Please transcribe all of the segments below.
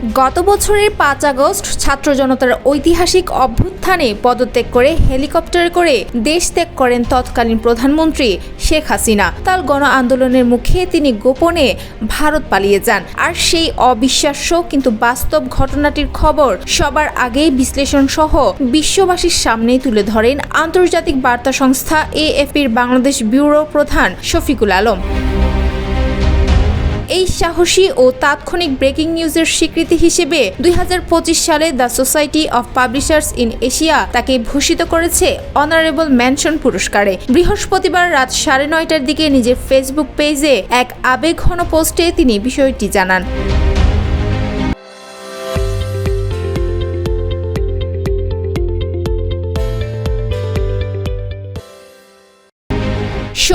গত বছরের পাঁচ আগস্ট ছাত্র জনতার ঐতিহাসিক অভ্যুত্থানে পদত্যাগ করে হেলিকপ্টারে করে দেশ ত্যাগ করেন তৎকালীন প্রধানমন্ত্রী শেখ হাসিনা। তার গণ আন্দোলনের মুখে তিনি গোপনে ভারত পালিয়ে যান। আর সেই অবিশ্বাস্য কিন্তু বাস্তব ঘটনাটির খবর সবার আগেই বিশ্লেষণ সহ বিশ্ববাসীর সামনে তুলে ধরেন আন্তর্জাতিক বার্তা সংস্থা এএফপির বাংলাদেশ ব্যুরো প্রধান শফিকুল আলম। এই সাহসী ও তাৎক্ষণিক ব্রেকিং নিউজের স্বীকৃতি হিসেবে দুই হাজার পঁচিশ সালে the society of publishers in Asia তাকে ভূষিত করেছে অনারেবল ম্যানশন পুরস্কারে। বৃহস্পতিবার রাত সাড়ে নয়টার দিকে নিজের ফেসবুক পেজে এক আবেগঘন পোস্টে তিনি বিষয়টি জানান।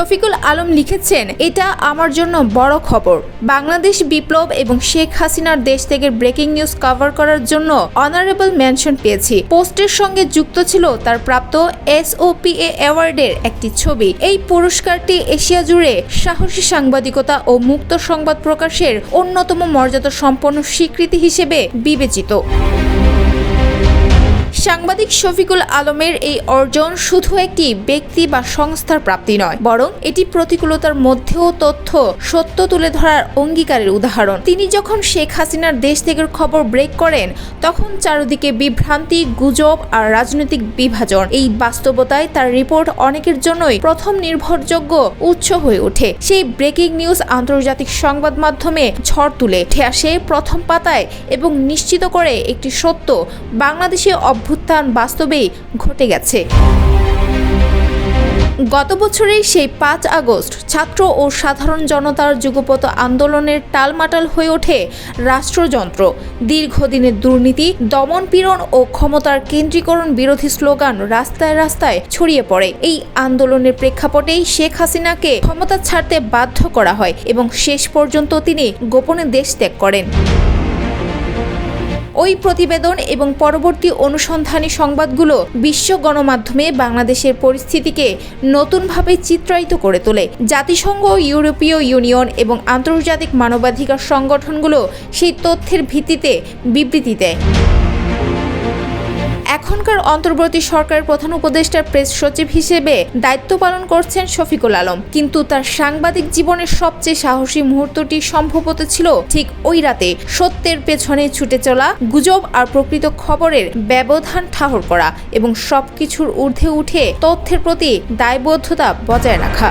শফিকুল আলম লিখেছেন, এটা আমার জন্য বড় খবর। বাংলাদেশ বিপ্লব এবং শেখ হাসিনার দেশ থেকে ব্রেকিং নিউজ কভার করার জন্য অনারেবল মেনশন পেয়েছি। পোস্টের সঙ্গে যুক্ত ছিল তার প্রাপ্ত এসওপিএ অ্যাওয়ার্ডের একটি ছবি। এই পুরস্কারটি এশিয়া জুড়ে সাহসী সাংবাদিকতা ও মুক্ত সংবাদ প্রকাশের অন্যতম মর্যাদা সম্পন্ন স্বীকৃতি হিসেবে বিবেচিত। সাংবাদিক শফিকুল আলমের এই অর্জন শুধু একটি ব্যক্তি বা সংস্থার প্রাপ্তি নয়, বরং এটি প্রতিকূলতার মধ্যেও তথ্য, সত্য তুলে ধরার অঙ্গীকারের উদাহরণ। তিনি যখন শেখ হাসিনার দেশ থেকে খবর ব্রেক করেন, তখন চারদিকে বিভ্রান্তি, গুজব আর রাজনৈতিক বিভাজন। এই বাস্তবতায় তার রিপোর্ট অনেকের জন্যই প্রথম নির্ভরযোগ্য উৎস হয়ে ওঠে। সেই ব্রেকিং নিউজ আন্তর্জাতিক সংবাদ মাধ্যমে ঝড় তুলে উঠে আসে প্রথম পাতায় এবং নিশ্চিত করে একটি সত্য, বাংলাদেশে অভ্যুত্থান বাস্তবেই ঘটে গেছে। গত বছরেই সেই পাঁচ আগস্ট ছাত্র ও সাধারণ জনতার যুগপত আন্দোলনের টালমাটাল হয়ে ওঠে রাষ্ট্রযন্ত্র। দীর্ঘদিনের দুর্নীতি, দমনপীড়ন ও ক্ষমতার কেন্দ্রীকরণ বিরোধী স্লোগান রাস্তায় রাস্তায় ছড়িয়ে পড়ে। এই আন্দোলনের প্রেক্ষাপটেই শেখ হাসিনাকে ক্ষমতা ছাড়তে বাধ্য করা হয় এবং শেষ পর্যন্ত তিনি গোপনে দেশ ত্যাগ করেন। ওই প্রতিবেদন এবং পরবর্তী অনুসন্ধানী সংবাদগুলো বিশ্ব গণমাধ্যমে বাংলাদেশের পরিস্থিতিকে নতুনভাবে চিত্রায়িত করে তোলে। জাতিসংঘ, ইউরোপীয় ইউনিয়ন এবং আন্তর্জাতিক মানবাধিকার সংগঠনগুলো সেই তথ্যের ভিত্তিতে বিবৃতি দেয়। এখনকার অন্তর্বর্তী সরকারের প্রধান উপদেষ্টার প্রেস সচিব হিসেবে দায়িত্ব পালন করছেন শফিকুল আলম। কিন্তু তার সাংবাদিক জীবনের সবচেয়ে সাহসী মুহূর্তটি সম্ভবত ছিল ঠিক ওই রাতে। সত্যের পেছনে ছুটে চলা, গুজব আর প্রকৃত খবরের ব্যবধান ঠাহর করা এবং সবকিছুর ঊর্ধ্বে উঠে তথ্যের প্রতি দায়বদ্ধতা বজায় রাখা।